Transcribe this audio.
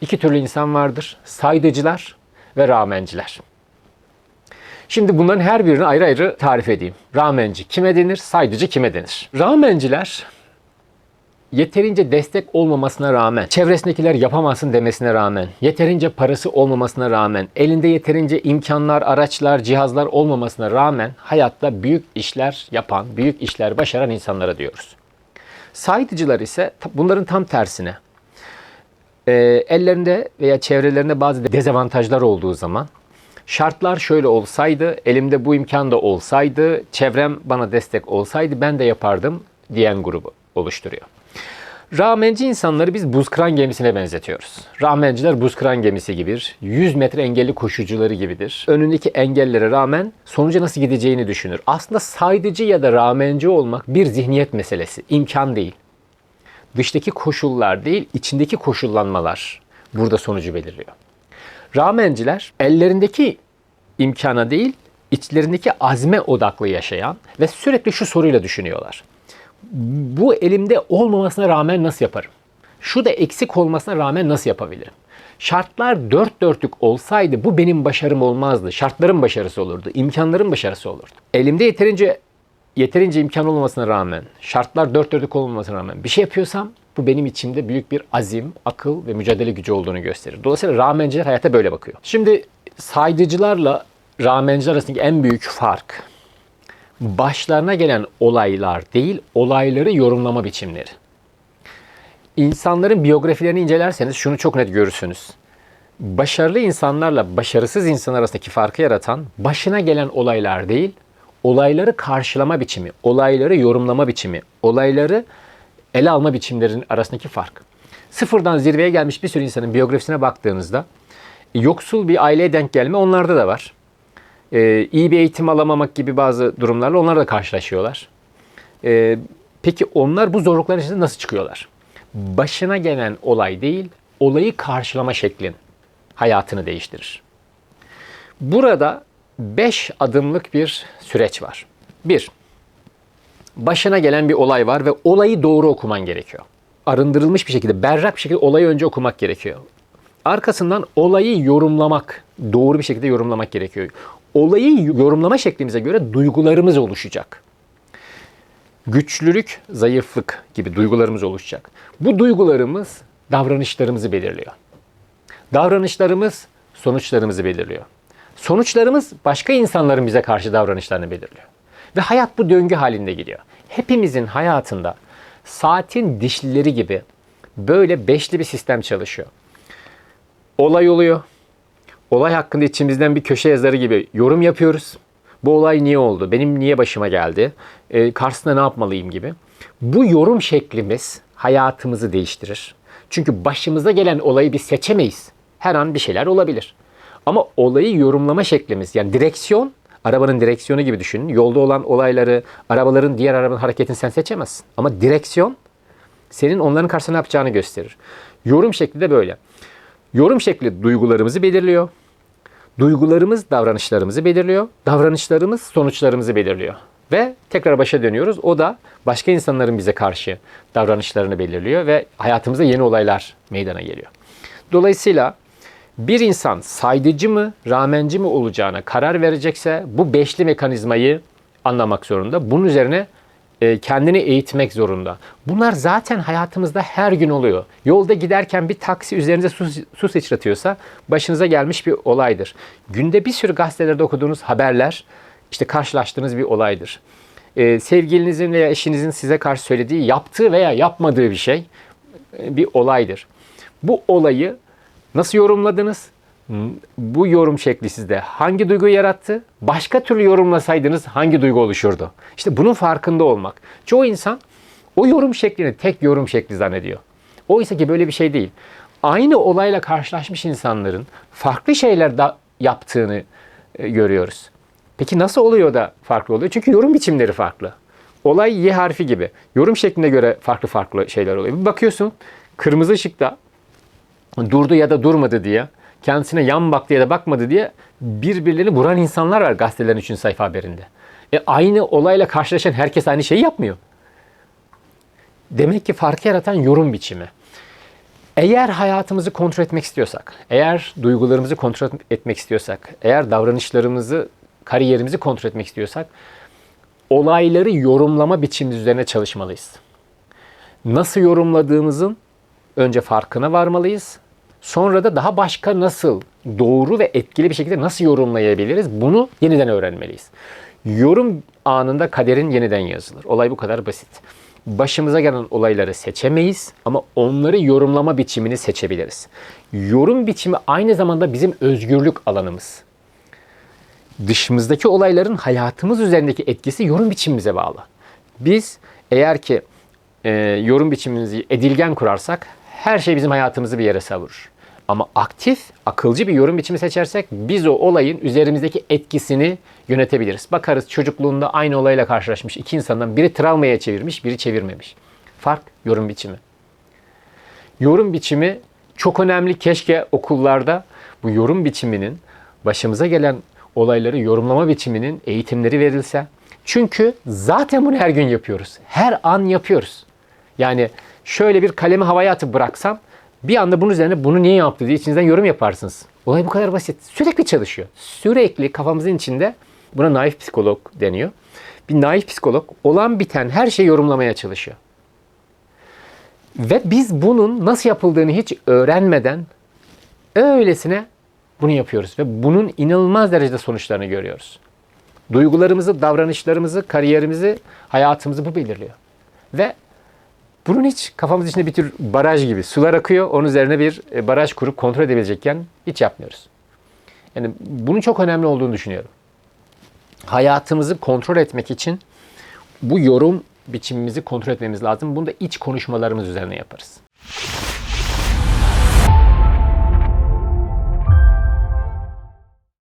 İki türlü insan vardır. Saydıcılar ve rağmenciler. Şimdi bunların her birini ayrı ayrı tarif edeyim. Rağmenci kime denir, saydıcı kime denir? Rağmenciler yeterince destek olmamasına rağmen, çevresindekiler yapamazsın demesine rağmen, yeterince parası olmamasına rağmen, elinde yeterince imkanlar, araçlar, cihazlar olmamasına rağmen hayatta büyük işler yapan, büyük işler başaran insanlara diyoruz. Saydıcılar ise bunların tam tersine. Ee, ellerinde veya çevrelerinde bazı dezavantajlar olduğu zaman şartlar şöyle olsaydı, elimde bu imkan da olsaydı, çevrem bana destek olsaydı ben de yapardım diyen grubu oluşturuyor. Rağmenci insanları biz buz kıran gemisine benzetiyoruz. Rağmenciler buz kıran gemisi gibidir. 100 metre engelli koşucuları gibidir. Önündeki engellere rağmen sonuca nasıl gideceğini düşünür. Aslında saydıcı ya da rağmenci olmak bir zihniyet meselesi, imkan değil. Dıştaki koşullar değil, içindeki koşullanmalar burada sonucu belirliyor. Rağmenciler ellerindeki imkana değil, içlerindeki azme odaklı yaşayan ve sürekli şu soruyla düşünüyorlar. Bu elimde olmamasına rağmen nasıl yaparım? Şu da eksik olmasına rağmen nasıl yapabilirim? Şartlar dört dörtlük olsaydı bu benim başarım olmazdı. Şartların başarısı olurdu. imkanların başarısı olurdu. Elimde yeterince yeterince imkan olmamasına rağmen, şartlar dört dörtlük olmamasına rağmen bir şey yapıyorsam bu benim içimde büyük bir azim, akıl ve mücadele gücü olduğunu gösterir. Dolayısıyla rağmenciler hayata böyle bakıyor. Şimdi saydıcılarla rağmenciler arasındaki en büyük fark başlarına gelen olaylar değil, olayları yorumlama biçimleri. İnsanların biyografilerini incelerseniz şunu çok net görürsünüz. Başarılı insanlarla başarısız insanlar arasındaki farkı yaratan başına gelen olaylar değil, olayları karşılama biçimi, olayları yorumlama biçimi, olayları ele alma biçimlerinin arasındaki fark. Sıfırdan zirveye gelmiş bir sürü insanın biyografisine baktığınızda yoksul bir aileye denk gelme onlarda da var. Ee, iyi bir eğitim alamamak gibi bazı durumlarla onlar da karşılaşıyorlar. Ee, peki onlar bu zorlukların içinde nasıl çıkıyorlar? Başına gelen olay değil, olayı karşılama şeklin hayatını değiştirir. Burada beş adımlık bir süreç var. Bir, başına gelen bir olay var ve olayı doğru okuman gerekiyor. Arındırılmış bir şekilde, berrak bir şekilde olayı önce okumak gerekiyor. Arkasından olayı yorumlamak, doğru bir şekilde yorumlamak gerekiyor. Olayı yorumlama şeklimize göre duygularımız oluşacak. Güçlülük, zayıflık gibi duygularımız oluşacak. Bu duygularımız davranışlarımızı belirliyor. Davranışlarımız sonuçlarımızı belirliyor. Sonuçlarımız başka insanların bize karşı davranışlarını belirliyor. Ve hayat bu döngü halinde gidiyor. Hepimizin hayatında saatin dişlileri gibi böyle beşli bir sistem çalışıyor. Olay oluyor. Olay hakkında içimizden bir köşe yazarı gibi yorum yapıyoruz. Bu olay niye oldu? Benim niye başıma geldi? Ee, karşısında ne yapmalıyım gibi. Bu yorum şeklimiz hayatımızı değiştirir. Çünkü başımıza gelen olayı biz seçemeyiz. Her an bir şeyler olabilir. Ama olayı yorumlama şeklimiz yani direksiyon arabanın direksiyonu gibi düşünün. Yolda olan olayları, arabaların diğer arabanın hareketini sen seçemezsin. Ama direksiyon senin onların karşısında ne yapacağını gösterir. Yorum şekli de böyle. Yorum şekli duygularımızı belirliyor. Duygularımız davranışlarımızı belirliyor. Davranışlarımız sonuçlarımızı belirliyor. Ve tekrar başa dönüyoruz. O da başka insanların bize karşı davranışlarını belirliyor ve hayatımızda yeni olaylar meydana geliyor. Dolayısıyla bir insan saydıcı mı, rağmenci mi olacağına karar verecekse bu beşli mekanizmayı anlamak zorunda. Bunun üzerine e, kendini eğitmek zorunda. Bunlar zaten hayatımızda her gün oluyor. Yolda giderken bir taksi üzerinize su, su sıçratıyorsa başınıza gelmiş bir olaydır. Günde bir sürü gazetelerde okuduğunuz haberler işte karşılaştığınız bir olaydır. E, sevgilinizin veya eşinizin size karşı söylediği, yaptığı veya yapmadığı bir şey e, bir olaydır. Bu olayı nasıl yorumladınız? Bu yorum şekli sizde hangi duygu yarattı? Başka türlü yorumlasaydınız hangi duygu oluşurdu? İşte bunun farkında olmak. Çoğu insan o yorum şeklini tek yorum şekli zannediyor. Oysa ki böyle bir şey değil. Aynı olayla karşılaşmış insanların farklı şeyler da yaptığını e, görüyoruz. Peki nasıl oluyor da farklı oluyor? Çünkü yorum biçimleri farklı. Olay Y harfi gibi. Yorum şekline göre farklı farklı şeyler oluyor. Bir bakıyorsun kırmızı ışıkta durdu ya da durmadı diye, kendisine yan baktı ya da bakmadı diye birbirlerini vuran insanlar var gazetelerin 3. sayfa haberinde. E aynı olayla karşılaşan herkes aynı şeyi yapmıyor. Demek ki farkı yaratan yorum biçimi. Eğer hayatımızı kontrol etmek istiyorsak, eğer duygularımızı kontrol etmek istiyorsak, eğer davranışlarımızı, kariyerimizi kontrol etmek istiyorsak, olayları yorumlama biçimimiz üzerine çalışmalıyız. Nasıl yorumladığımızın önce farkına varmalıyız. Sonra da daha başka nasıl doğru ve etkili bir şekilde nasıl yorumlayabiliriz bunu yeniden öğrenmeliyiz. Yorum anında kaderin yeniden yazılır. Olay bu kadar basit. Başımıza gelen olayları seçemeyiz ama onları yorumlama biçimini seçebiliriz. Yorum biçimi aynı zamanda bizim özgürlük alanımız. Dışımızdaki olayların hayatımız üzerindeki etkisi yorum biçimimize bağlı. Biz eğer ki e, yorum biçimimizi edilgen kurarsak her şey bizim hayatımızı bir yere savurur. Ama aktif, akılcı bir yorum biçimi seçersek biz o olayın üzerimizdeki etkisini yönetebiliriz. Bakarız çocukluğunda aynı olayla karşılaşmış iki insandan biri travmaya çevirmiş, biri çevirmemiş. Fark yorum biçimi. Yorum biçimi çok önemli. Keşke okullarda bu yorum biçiminin başımıza gelen olayları yorumlama biçiminin eğitimleri verilse. Çünkü zaten bunu her gün yapıyoruz. Her an yapıyoruz. Yani şöyle bir kalemi havaya atıp bıraksam bir anda bunun üzerine bunu niye yaptı diye içinizden yorum yaparsınız. Olay bu kadar basit. Sürekli çalışıyor. Sürekli kafamızın içinde buna naif psikolog deniyor. Bir naif psikolog olan biten her şeyi yorumlamaya çalışıyor. Ve biz bunun nasıl yapıldığını hiç öğrenmeden öylesine bunu yapıyoruz ve bunun inanılmaz derecede sonuçlarını görüyoruz. Duygularımızı, davranışlarımızı, kariyerimizi, hayatımızı bu belirliyor. Ve bunun hiç kafamız içinde bir tür baraj gibi sular akıyor. Onun üzerine bir e, baraj kurup kontrol edebilecekken hiç yapmıyoruz. Yani bunun çok önemli olduğunu düşünüyorum. Hayatımızı kontrol etmek için bu yorum biçimimizi kontrol etmemiz lazım. Bunu da iç konuşmalarımız üzerine yaparız.